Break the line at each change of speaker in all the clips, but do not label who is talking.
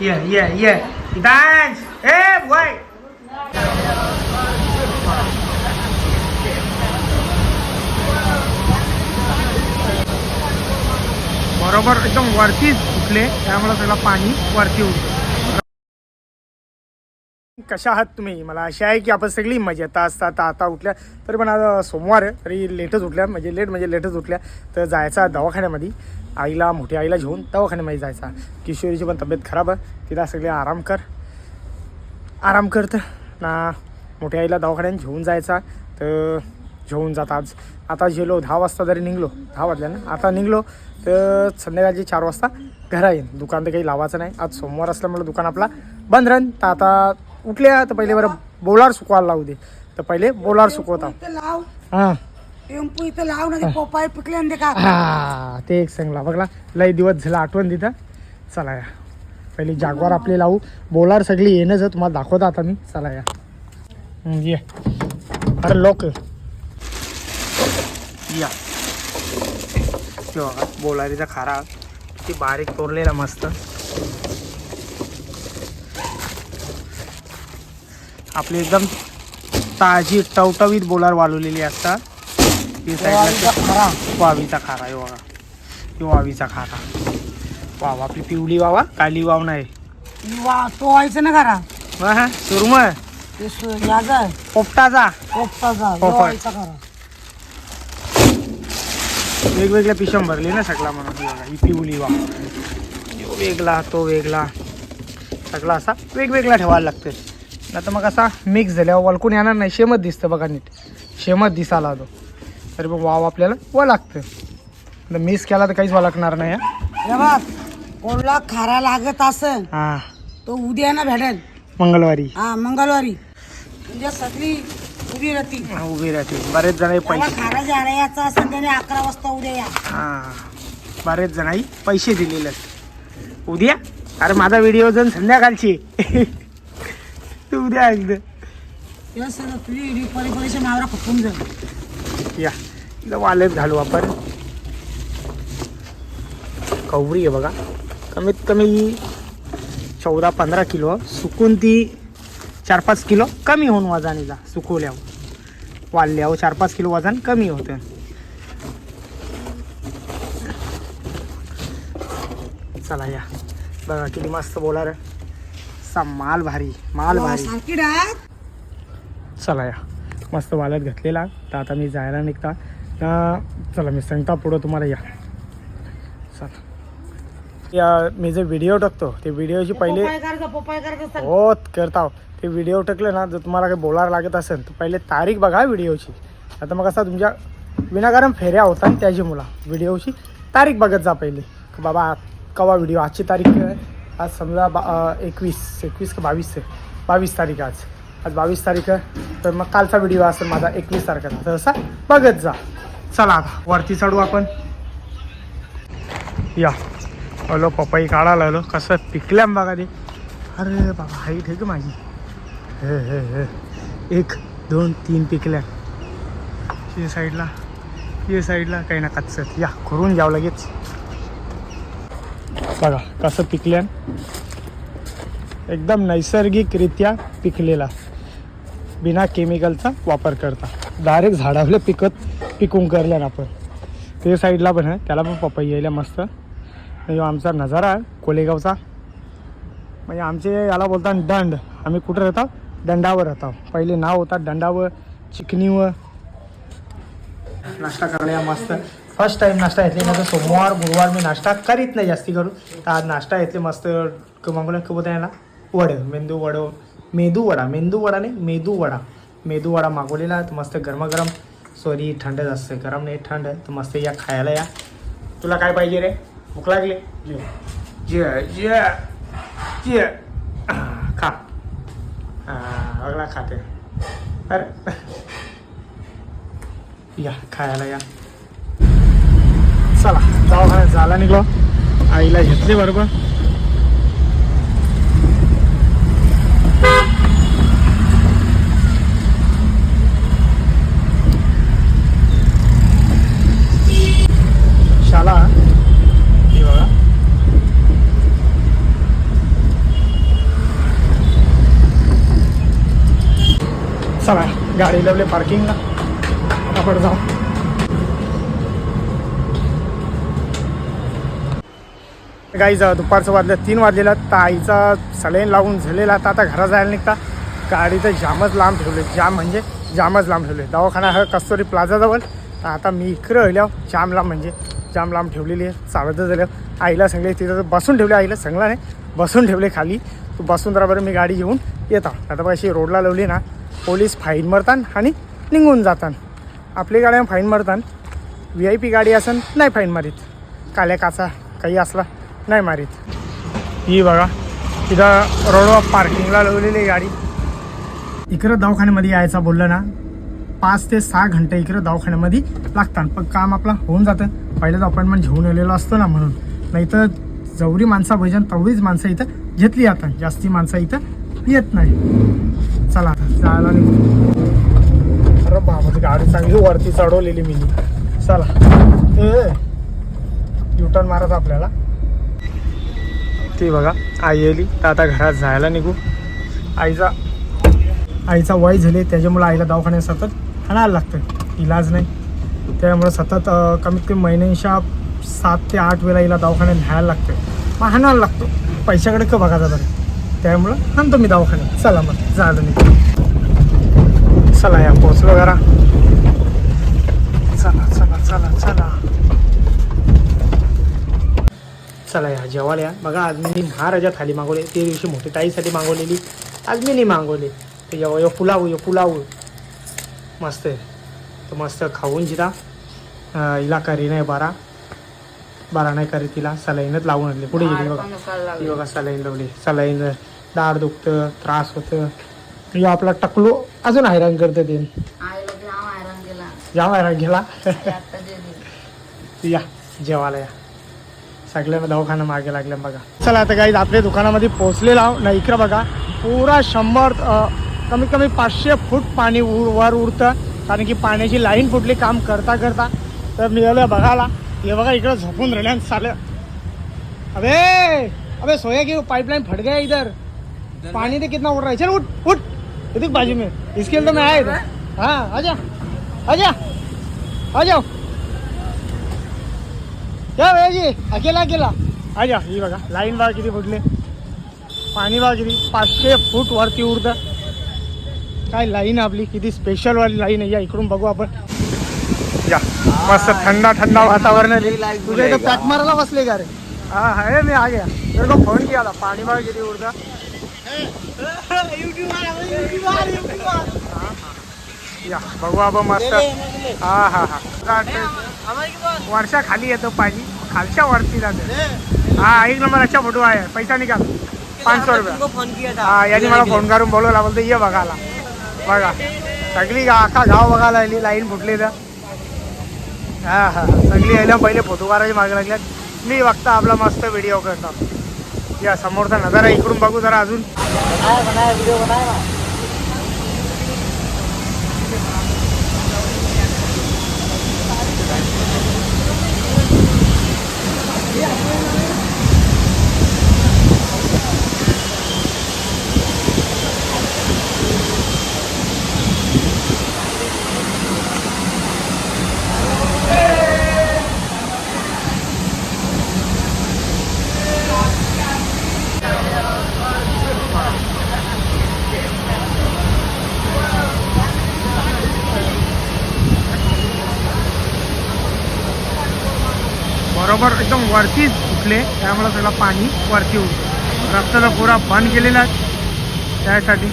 ये ये ये Dance! ए बरोबर एकदम वरतीच उठले त्यामुळे सगळं पाणी वरती उठलं कशा आहात तुम्ही? मला अशी आहे की आपण सगळी मजेत असतात. आता उठल्या तरी पण आज सोमवार आहे तरी लेटच उठल्या. म्हणजे लेट म्हणजे लेटच उठल्या. तर जायचा दवाखान्यामध्ये. आईला मोठ्या आईला घेऊन दवाखान्यामध्ये जायचा. किशोरीची पण तब्येत खराब आहे. तिला सगळे आराम कर. आराम करतं ना मोठ्या आईला दवाखान्यात घेऊन जायचा. तर घेऊन जात आज. आता गेलो दहा वाजता जरी निघलो. दहा वाजल्या ना? आता निघलो. तर संध्याकाळची चार वाजता घरा येईन दुकान तर काही लावायचं नाही. आज सोमवार असल्यामुळे दुकान आपला बंद राहीन. तर आता उठल्या तर पहिले बरं बोलार सुकवायला लावू दे. तर पहिले बोलार सुकवता. हां.
टेम्पो इथं लाव ना पोपाय पिकले दे का
हा ते एक सांगला. बघला लय दिवस झाला आठवण दिता चला या. पहिली जागवार आपली लावू. बोलार सगळी येणंच आहे तुम्हाला दाखवता आता मी. चला या. हम्म, ये. अरे लोक या. ते बघा बोलारीचा खारा. किती बारीक तोरलेला मस्त. आपली एकदम ताजी टवटवीत बोलार वाळवलेली असतात. ती साईडला
खरा.
वावीचा खारा आहे बघा. ही वावीचा खारा. वाव आपली पिवळी वावा काली वाव नाही.
वा तो व्हायचं ना
वा हा. सुरम
ते सु- याचा
पोपटाचा.
पोपटाचा
पोपट.
व्हायचा करा
वेगवेगळ्या पिशम भरली ना सगळा म्हणून. ही बघा ही पिवळी वाव. तो वेगळा तो वेगळा. सगळा असा वेगवेगळा ठेवायला लागते नाही तर मग असा मिक्स झाल्यावर वळकून येणार नाही. शेमच दिसतं बघा नीट. शेमच दिसायला तो तरी पण वाव आपल्याला व लागतं मिक्स केला तर काहीच वळकणार नाही हा.
हे बघ कोणला खारा लागत असेल
हा.
तो उद्या ना भेटेल.
मंगळवारी.
हा मंगळवारी. उद्या सगळी उभी राहती
हा, उभी राहते बरेच जण
त्याला
पैसे
खारा ज्याला याचा असेल त्याने अकरा वाजता उद्या या.
हा. बरेच जणांनी पैसे दिलेले आहेत. उद्या? अरे माझा व्हिडिओ जण संध्याकाळची. तू उद्या एकदा.
तेव्हा सगळं तुझी परी परीक्षा मावरा खपून जाईल.
या. इथं वालेत घालू आपण. कवरी आहे बघा. कमीत कमी चौदा पंधरा किलो. सुकून ती चार पाच किलो कमी होऊन वजनीला सुकवल्यावर. वाढल्यावर चार पाच किलो वजन कमी होतं. चला या. बघा किती मस्त बोलार सा माल भारी माल भारी. चला या. मस्त वालत घातलेला. तर आता मी जायला निघता. तर चला मी सांगता पुढं तुम्हाला या. चला. या मी जे व्हिडिओ टाकतो ते व्हिडिओची पहिले हो करता ते व्हिडिओ टाकले ना जर तुम्हाला काही बोलायला लागत असेल तर पहिले तारीख बघा व्हिडिओची आता मग असं तुमच्या विनाकारण फेऱ्या होतात त्याची मुला. व्हिडिओची तारीख बघत जा पहिले. की बाबा कवा व्हिडिओ आजची तारीख? आज समजा बा एकवीस एकवीस का बावीस बावीस तारीख आज. आज बावीस तारीख आहे. तर मग कालचा व्हिडिओ असेल माझा एकवीस तारखेचा. तर असा बघत जा. चला आता वरती चढू आपण. या. हलो पपई काढायला लागलो कसं पिकल्याम बघा ते. अरे बाबा हाईट आहे का माझी? हे हे हे. एक दोन तीन पिकल्या. हे साईडला हे साईडला काही ना कच्चत. या करून घ्यावं लगेच. बघा कसं पिकल्या एकदम नैसर्गिकरित्या पिकलेला. बिना केमिकलचा वापर करता. डायरेक्ट झाडावले पिकत पिकून करल्यान आपण. ते साईडला पण आहे त्याला पण पपई यायला मस्त. म्हणजे आमचा नजारा आहे कोलेगावचा. म्हणजे आमचे याला बोलतात दंड. आम्ही कुठं राहतो? दंडावर राहतो. पहिले नाव होता दंडावर चिकणीवर. नाश्ता करायला मस्त. फर्स्ट टाइम नाश्ता घेतली. नाही तर सोमवार गुरुवार मी नाश्ता करीत नाही जास्ती करून. तर आज नाश्ता घेतले मस्त. मागून कबूत याला वड मेंदू वडो. मेदू वडा मेंदू वडा नाही मेदू वडा मेदू वडा मागवलेला तर मस्त गरमागरम. सॉरी थंड जास्त गरम नाही थंड. तर मस्त या खायला या. तुला काय पाहिजे रे? भूक लागली? जे जे जे खा. अगला खाते. अरे. या खायला या. चला दवाखान्यात झाला निघलो. आईला घेतली बरोबर शाळा ही बघा चला गाडी लावले पार्किंगला आपण जाऊ. गाईज दुपारचं वाजलं तीन वाजलेलं तर आईचा सलाईन लावून झालेला तर आता घरा जायला निघता. गाडी तर जामच लांब ठेवले. जाम म्हणजे जामच लांब ठेवले. दवाखाना हा कस्तुरी प्लाझाजवळ. तर आता मी इकडं राहिल्यावर जाम लांब म्हणजे जाम लांब ठेवलेली आहे. चालतच झालं आईला सांगले तिथं बसून ठेवले आईला सांगला नाही. बसून ठेवले खाली. तू बसून बरं मी गाडी घेऊन येता. आता अशी रोडला लावली ना पोलीस फाईन मारतात आणि निघून जातात आपली गाड्या फाईन मारतात व्ही आय पी गाडी असन नाही फाईन मारीत. काल्या काचा काही असला नाही मारीत. ही बघा तिथं रोडवर पार्किंगला लावलेली आहे गाडी. इकडं दवाखान्यामध्ये यायचा बोललं ना पाच ते सहा घंटे इकडं दवाखान्यामध्ये लागतात पण काम आपला होऊन जातं. पहिलेच अपॉइंटमेंट घेऊन आलेलो असतो ना म्हणून. नाहीतर जेवढी माणसं पाहिजे तेवढीच माणसं इथं घेतली जातात. जास्ती माणसं इथं येत नाही. चला आता जायला निघू. अरे बाबा गाडी चांगली वरती चढवलेली मी. चला. ए युटर्न मारत आपल्याला. ती बघा आई येली तर आता घरात जायला निघू. आईचा आईचा वय झाले त्याच्यामुळे आईला दवाखान्यात सतत आणायला लागतं. इलाज नाही. त्यामुळे सतत कमीत कमी महिन्यांच्या सात ते आठ वेळा हिला दवाखान्यात न्यायला लागतं. मग आणायला लागतो. पैशाकडे का बघा जातात त्यामुळं आणतो मी दवाखान्यात. चला मग झालं मी. चला या पोचलो घरा चला चला चला चला. चला या जेवायला या. बघा आज मी महाराजा थाली मागवली. ते दिवशी मोठी ताईसाठी मागवलेली. आज मी नाही मागवले. तर यो यो पुलाव यो पुलाव. मस्त आहे. तर मस्त खाऊन जिरा. इलाका हिला नाही बारा. बारा नाही करी तिला सलाईनच लावून आणली. पुढे गेली बघा. ती बघा सलाईन लावली. सलाईन दाढ दुखतं त्रास होतं. हे आपला टकलो अजून हैराण करतं ते.
जाम हैराण
गेला या जेवायला या. सगळ्यांना दवाखाना मागे लागल्या बघा. चला आता काही आपल्या दुकानामध्ये पोहोचलेला ना इकडं बघा. पुरा शंभर कमीत कमी पाचशे फूट पाणी उ वर उडतं. कारण की पाण्याची लाईन फुटली काम करता करता तर निघालं बघायला. हे बघा इकडं झोपून राहिल्या आणि चालं अबे अबे सोया की पाइपलाइन फट गया इधर. पानी तो कितना उड़ रहा है? चल उठ उठ. इधर बाजू में. इसके लिए तो मैं आया इधर. हाँ? आजा आजा आ जाओ. क्या भैया जी अकेला अकेला. आ जा ही बघा लाईन बघा किती फुटले. पाणी बघा किती. पाचशे फूट वरती उडतं. काय लाईन आपली किती स्पेशल वाली लाईन आहे. या इकडून बघू आपण. मस्त थंडा थंडा वातावरण आहे. तुझ्या इथं पॅक मारायला बसले का रे? हा आहे मी आ गया. मेरे को फोन किया था. पाणी बघा किती उडतं? या बघू आपण मस्त. हा हा हा. वर्षा खाली येतो पाणी. खालच्या वरती जाते. हा. एक नंबर अच्छा फोटो आहे. पैसा निकाल. पाच सौ रुपया. हा यांनी मला फोन करून बोलवला बोलतो ये बघायला. बघा. सगळी अख्खा गाव बघायला आली लाईन फुटली तर. हा हा. सगळी यायला पहिले फोटो काढायचे मागे लागल्यात मी बघता आपला मस्त व्हिडिओ करतो. या समोरचा नजारा इकडून बघू जरा अजून.
व्हिडिओ बनाया वीडियो ना
बरोबर एकदम वरतीच फुटले त्यामुळे त्याला पाणी वरती होतं. रस्त्याला पुरा बंद केलेला आहे. त्यासाठी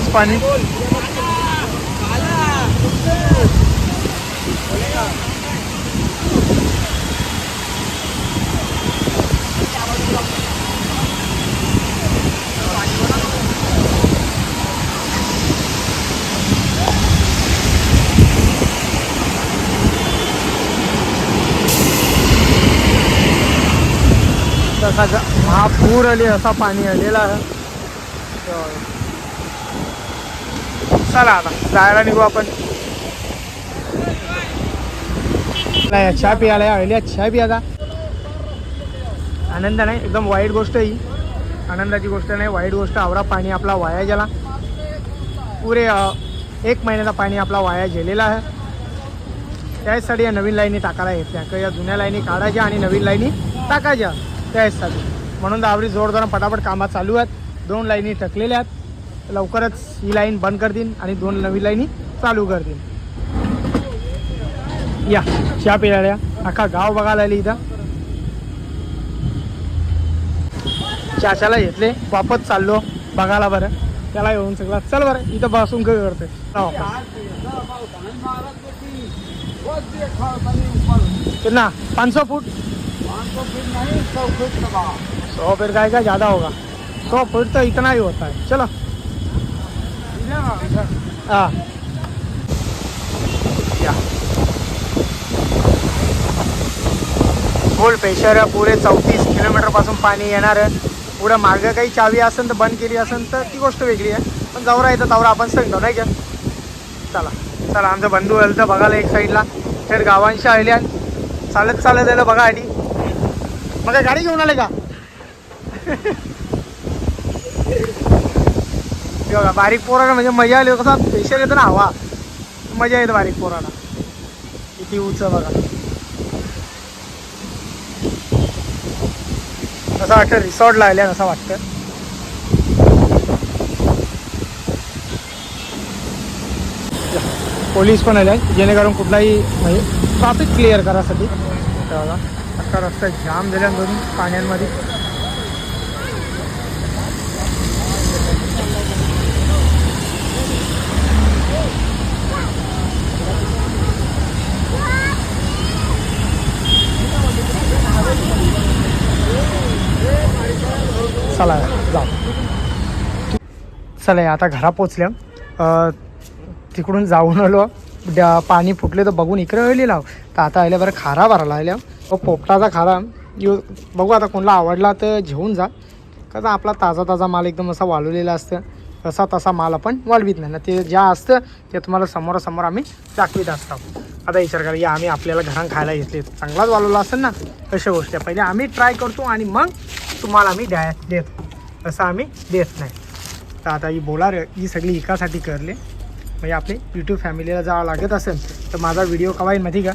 पाणीच पाणी. तसा महापूर आली असा पाणी आलेला आहे. चला आता जायला निघू आपण. नाही, चहा पियाला आल्या चहा पियाचा आनंद नाही एकदम वाईट गोष्ट ही. आनंदाची गोष्ट नाही वाईट गोष्ट आवरा पाणी आपला वाया गेला. पुरे एक महिन्याचा पाणी आपला वाया गेलेला आहे. त्याचसाठी या नवीन लाईनी टाकायला घेतल्या किंवा या जुन्या लाईनी काढायच्या आणि नवीन लाईनी टाकायच्या त्याचसाठी. म्हणून आवरी जोरदार पटापट कामात चालू आहेत. दोन लाईनी टकलेल्या आहेत. लवकरच ही लाईन बंद करतील आणि दोन नवी लाईनी चालू करतील. या चहा पिराळ्या अख्खा गाव बघायला आली इथं. चाशाला घेतले वापस चाललो बघायला बरं. त्याला येऊन सगळं चल बरं इथं बसून काय करते ना पाच कितना पाँच सौ फूट. सौ फिर काय काय ज़्यादा होगा. सौ फूट तो इतना ही होता है. चलो. हां. या. फुल प्रेशर आहे पुढे चौतीस किलोमीटरपासून पाणी येणार आहे. पुढं मार्ग काही चावी असेल तर बंद केली असेल तर ती गोष्ट वेगळी आहे. पण जवळ येतं तवरा आपण सांगतो नाही का? चला. चला आमचा बंधू आलं तर बघायला एक साईडला. थेट गावांशी आले चालत चालत आलं बघा आधी. मग काय गाडी घेऊन आले का हे बघा बारीक पोराला म्हणजे मजा आली. कसा प्रेशर येतो ना हवा. मजा येते बारीक पोराला. किती उंच बघा. असं वाटतं रिसॉर्टला लागल्या असं वाटतं. पोलीस पण आले जेणेकरून कुठलाही म्हणजे ट्रॅफिक क्लिअर करासाठी बघा अख्खा रस्ता जाम झाल्या दोन्ही पाण्यांमध्ये. चला जाऊ. चला आता घरा पोचल्या. तिकडून जाऊन आलो. द्या पाणी फुटले तर बघून इकडे वेळी लाव. तर आता आल्या बरं खारा भरायला आल्या. व पोपटाचा खारा. येऊ बघू आता कोणाला आवडला तर घेऊन जा. कसं आपला ताजा ताजा माल एकदम असा वाळवलेला असतं. तसा तसा माल आपण वाळवीत नाही. ना ते ज्या असतं ते तुम्हाला समोरासमोर आम्ही दाखवीत असतो. आता विचार करा या आम्ही आपल्याला घरात खायला घेतले. चांगलाच वालवला असेल ना अशा गोष्टी. आहे. पहिले आम्ही ट्राय करतो आणि मग तुम्हाला आम्ही द्या देतो. असं आम्ही देत नाही. तर आता ही बोलार ही सगळी एकासाठी करले. म्हणजे आपली यूट्यूब फॅमिलीला जावं लागत असेल तर माझा व्हिडिओ कवा येईल माहिती का?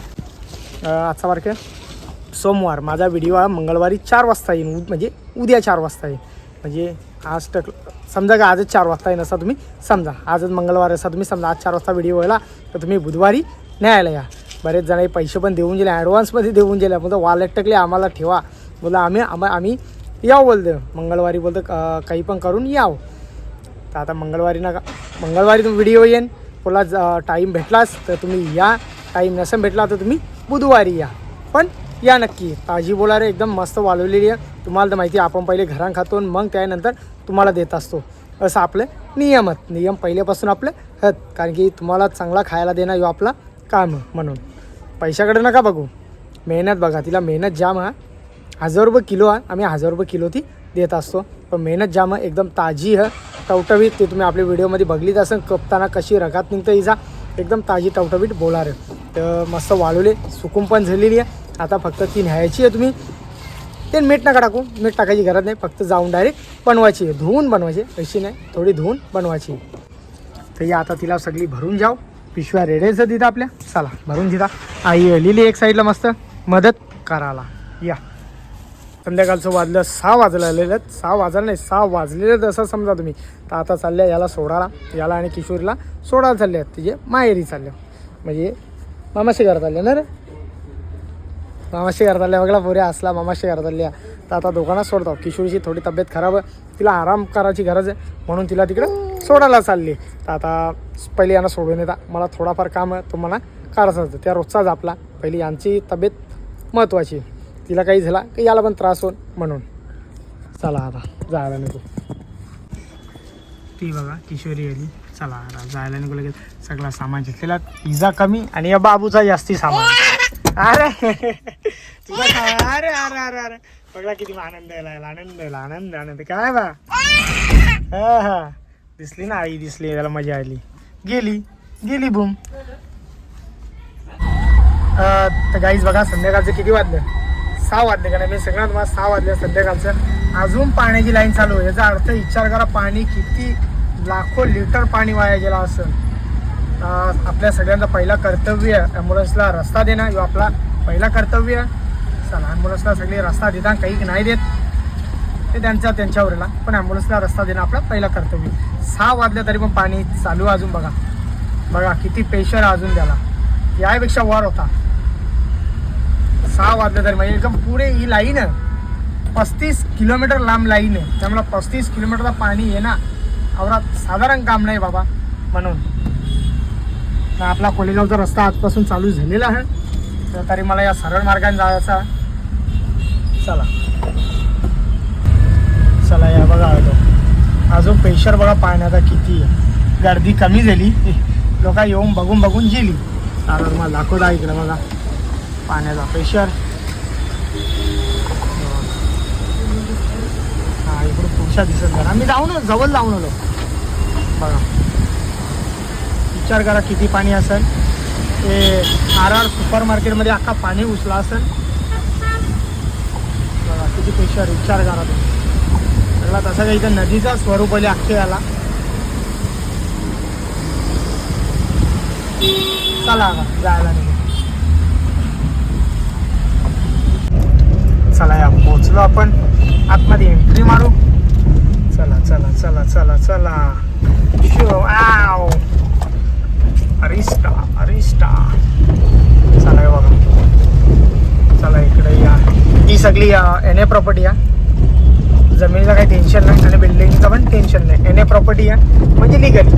आजचा वारखे सोमवार. माझा व्हिडिओ हा मंगळवारी चार वाजता येईल म्हणजे उद्या चार वाजता येईल म्हणजे आज टक समजा का आजच चार वाजता येईल असा तुम्ही समजा. आजच मंगळवार असा तुम्ही समजा. आज चार वाजता व्हिडिओ व्हायला तर तुम्ही बुधवारी न्यायला या. बरेच जण पैसे पण देऊन गेले ॲडव्हान्समध्ये देऊन गेल्या म्हणतो वॉलेट टकले आम्हाला ठेवा. बोला आम्ही आम्हा आम्ही याव बोलतो. मंगळवारी बोलतो काही पण करून याव. तर आता मंगळवारी ना मंगळवारी तुम्ही व्हिडिओ येईन. पुन्हा टाईम भेटलाच तर तुम्ही या. टाईम नसेल भेटला तर तुम्ही बुधवारी या. पण या नक्की. ताजी बोला रे एकदम मस्त वाळवलेली आहे. तुम्हाला तर माहिती आहे आपण पहिले घरात खातो आणि मग त्यानंतर तुम्हाला देत असतो. असं आपलं नियम आहेत. नियम पहिल्यापासून आपलं हत. कारण की तुम्हाला चांगला खायला देणं ह्यो आपला काम म्हणून. पैशाकडे नका बघू. मेहनत बघा तिला मेहनत जाम हा. हजार रुपये किलो हा. आम्ही हजार रुपये किलो ती देत असतो. पण मेहनत जाम आहे एकदम ताजी ह. टवटवीत ते तुम्ही आपल्या व्हिडिओमध्ये बघलीच असेल कपताना कशी रगात निघतं हिचा एकदम ताजी टवटवीत बोलार. आहे तर मस्त वाळवले सुकून पण झालेली आहे. आता फक्त ती न्यायची आहे तुम्ही. ते मीठ नका टाकू. मीठ टाकायची गरज नाही. फक्त जाऊन डायरेक्ट बनवायची आहे. धुवून बनवायची अशी नाही. थोडी धुवून बनवायची तर या आता तिला सगळी भरून जाऊ. पिशव्या रेडेच आहेत तिथं आपल्या. चला भरून तिथं आई लिहिली एक साईडला मस्त. मदत करायला. या. संध्याकाळचं वाजलं सहा वाजलं आलेलं सहा वाजलं नाही सहा वाजलेलं असं समजा तुम्ही. तर आता चालल्या याला सोडायला. याला आणि किशोरीला सोडायला चालले आहेत. तिचे माहेरी चालल्या. म्हणजे मामाशी करत आल्या ना रे? मामाशी करत आल्या. बघला पोऱ्या असला मामाशी करत आल्या. तर आता दोघांना सोडतो. किशोरीची थोडी तब्येत खराब आहे. तिला आराम करायची गरज आहे. म्हणून तिला तिकडं सोडायला चालली. तर आता पहिले यांना सोडून येता. मला थोडाफार काम आहे. तो मला करायचं होतं त्या रोजचाच आपला पहिली यांची तब्येत महत्त्वाची तिला काही झाला की याला पण त्रास होईल म्हणून. चला आता जायला नको ती बघा किशोरी आली चला आता जायला नको लगेच. सगळा सामान घेतलेला. पिझ्झा कमी आणि या बाबूचा जास्ती सामान. अरे तुझा अरे अरे अरे अरे. बघला किती आनंद यायला आनंद यायला आनंद आनंद. काय बा? हा हा. दिसली ना आई दिसली त्याला मजा आली. गेली गेली बूम. तर गाईज बघा संध्याकाळचं किती वाजलं? सहा वाजले का नाही? मी सगळ्यात तुम्हाला सहा वाजले संध्याकाळचं. अजून पाण्याची लाईन चालू आहे. याचा अर्थ विचार करा पाणी किती लाखो लिटर पाणी वाया गेला असं आपल्या सगळ्यांचा पहिला कर्तव्य ॲम्ब्युलन्सला रस्ता देणं किंवा आपला पहिला कर्तव्य आता लहान मुलांना सगळे रस्ता देतात काही नाही देत. ते त्यांच्या त्यांच्यावरला पण ॲम्ब्युलन्सला रस्ता देणं आपला पहिला कर्तव्य. सहा वाजले तरी पण पाणी चालू आहे अजून बघा. बघा किती प्रेशर अजून द्याला यापेक्षा वर होता. सहा वाजले तरी म्हणजे एकदम पुढे ही लाईन पस्तीस किलोमीटर लांब लाईन आहे. त्यामुळे पस्तीस किलोमीटरला पाणी येणं आवरात साधारण काम नाही बाबा म्हणून. तर आपला कोलेगावचा रस्ता आजपासून चालू झालेला आहे. तर तरी मला या सरळ मार्गाने जायचा चला. चला या बघा आलो. अजून प्रेशर बघा पाण्याचा किती आहे. गर्दी कमी झाली. लोक येऊन बघून बघून गेली. कारण तुम्हाला दाखवता इकडे बघा. पाण्याचा प्रेशर हा इकडे पुरुषा दिसत नाही आम्ही जाऊन जवळ जाऊन आलो. बघा. विचार करा किती पाणी असेल. ते आर आर सुपर मार्केटमध्ये अख्खा पाणी उचला असेल. किती प्रेशर विचार करा तुम्ही सगळा तसं काही इथं नदीचा स्वरूप आले अक्षय याला चला जायला नाही चला या पोचलो आपण. आतमध्ये एंट्री मारू. चला चला चला चला चला. शो आव अरिस्टा अरिस्टा चला बघा. सगळी एन ए प्रॉपर्टी आहे. जमिनीचं काही टेन्शन नाही आणि बिल्डिंगचं पण टेन्शन नाही. एन ए प्रॉपर्टी आहे म्हणजे लिगल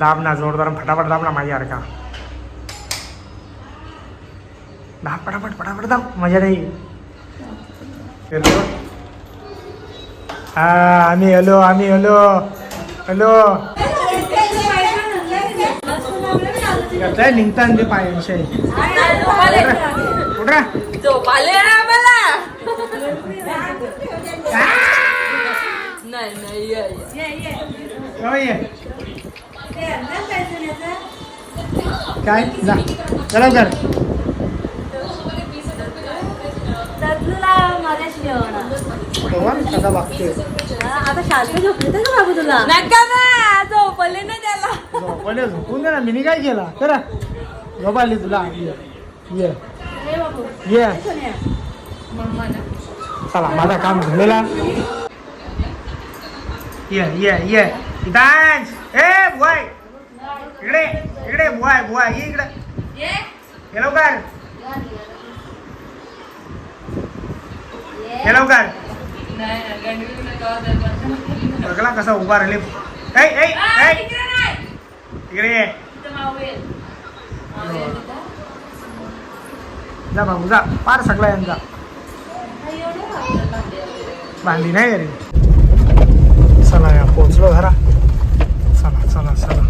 दाब ना जोरदार फटाफट दाब ना माझ्यासारखा दाब फटाफट फटाफट दाब. मजा नाही. हॅलो हा आम्ही हॅलो आम्ही हॅलो हॅलो काय निघता ते पायांचे. कुठं
झोपाले ना मला नाही नाही ये, ये.
केव्हा ये. काय जा. चला कर तेव्हा कसा बघते.
आता शाळेत झोपले तर बाबू तुला
नका ना झोपले ना त्याला.
झोपले झोपून दे ना मी काय केला? करा झोप आली तुला. ये ये. ये. चला माझा काम झालेला. ये ये ये. डान्स. ए बुवाय इकडे इकडे बुवाय बुवाय ये इकडे. ये. लवकर. ये लवकर. बघला कसा उभा राहिले. इकडे जा बाबू जा. पार सगळा यांचा बांधली नाही रे. चला या पोचलो घरा. चला चला चला.